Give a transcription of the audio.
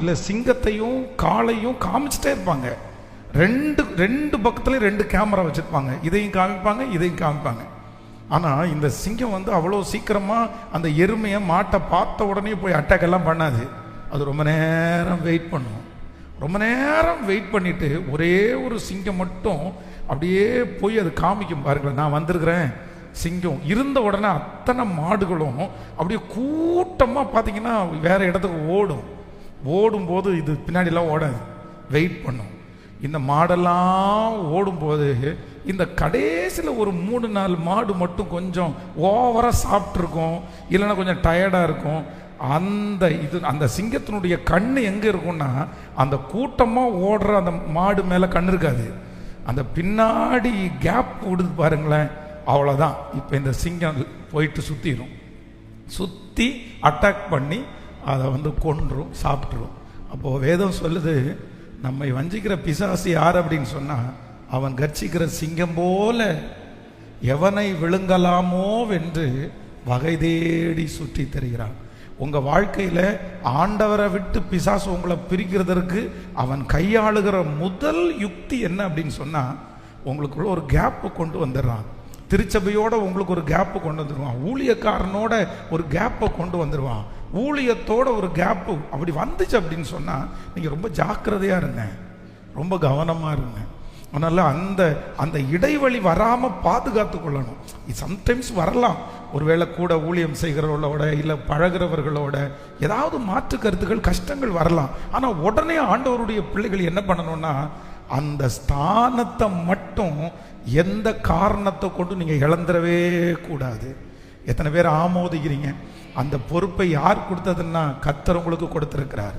இல்லை சிங்கத்தையும் காளையும் காமிச்சிட்டே இருப்பாங்க. ரெண்டு ரெண்டு பக்கத்துலேயும் ரெண்டு கேமரா வச்சுருப்பாங்க. இதையும் காமிப்பாங்க இதையும் காமிப்பாங்க. ஆனால் இந்த சிங்கம் வந்து அவ்வளோ சீக்கிரமாக அந்த எருமையை மாட்டை பார்த்த உடனே போய் அட்டாக் எல்லாம் பண்ணாது. அது ரொம்ப நேரம் வெயிட் பண்ணும். ரொம்ப நேரம் வெயிட் பண்ணிவிட்டு ஒரே ஒரு சிங்கம் மட்டும் அப்படியே போய் அது காமிக்கும். பாருங்களேன் நான் வந்திருக்கிறேன். சிங்கம் இருந்த உடனே அத்தனை மாடுகளும் அப்படியே கூட்டமாக பார்த்தீங்கன்னா வேற இடத்துக்கு ஓடும். ஓடும்போது இது பின்னாடிலாம் ஓடாது. வெயிட் பண்ணும். இந்த மாடெல்லாம் ஓடும்போது இந்த கடைசியில் ஒரு மூணு நாலு மாடு மட்டும் கொஞ்சம் ஓவராக சாப்பிட்ருக்கும் இல்லைன்னா கொஞ்சம் டயர்டாக இருக்கும். அந்த இது அந்த சிங்கத்தினுடைய கண் எங்கே இருக்கும்னா அந்த கூட்டமாக ஓடுற அந்த மாடு மேலே கண் இருக்காது. அந்த பின்னாடி கேப் விடுது பாருங்களேன். அவ்வளோதான் இப்போ இந்த சிங்கம் போயிட்டு சுற்றிடும் சுற்றி அட்டாக் பண்ணி அதை வந்து கொன்றும் சாப்பிட்ரும். அப்போது வேதம் சொல்லுது நம்மை வஞ்சிக்கிற பிசாசு யார் அப்படின்னு சொன்னால் அவன் கர்ச்சிக்கிற சிங்கம் போல எவனை விழுங்கலாமோ வென்று வகை தேடி சுற்றி தருகிறான். உங்கள் வாழ்க்கையில் ஆண்டவரை விட்டு பிசாசு உங்களை பிரிக்கிறதற்கு அவன் கையாளுகிற முதல் யுக்தி என்ன அப்படின்னு சொன்னால் உங்களுக்குள்ள ஒரு கேப்பு கொண்டு வந்துடுறான். திருச்சபையோட உங்களுக்கு ஒரு கேப்பு கொண்டு வந்துடுவான். ஊழியக்காரனோட ஒரு கேப்பை கொண்டு வந்துடுவான். ஊழியத்தோட ஒரு கேப்பு அப்படி வந்துச்சு அப்படின்னு சொன்னால் நீங்கள் ரொம்ப ஜாக்கிரதையாக இருங்க. ரொம்ப கவனமாக இருங்க. அதனால் அந்த அந்த இடைவெளி வராமல் பாதுகாத்து கொள்ளணும். சம்டைம்ஸ் வரலாம். ஒருவேளை கூட ஊழியம் செய்கிறவர்களோட இல்லை பழகிறவர்களோட ஏதாவது மாற்று கருத்துக்கள் கஷ்டங்கள் வரலாம். ஆனால் உடனே ஆண்டவருடைய பிள்ளைகள் என்ன பண்ணணும்னா அந்த ஸ்தானத்தை மட்டும் எந்த காரணத்தை கொண்டு நீங்கள் இழந்துடவே கூடாது. எத்தனை பேர் ஆமோதுகிறீங்க அந்த பொறுப்பை யார் கொடுத்ததுன்னா கத்தர் உங்களுக்கு கொடுத்துருக்கிறார்.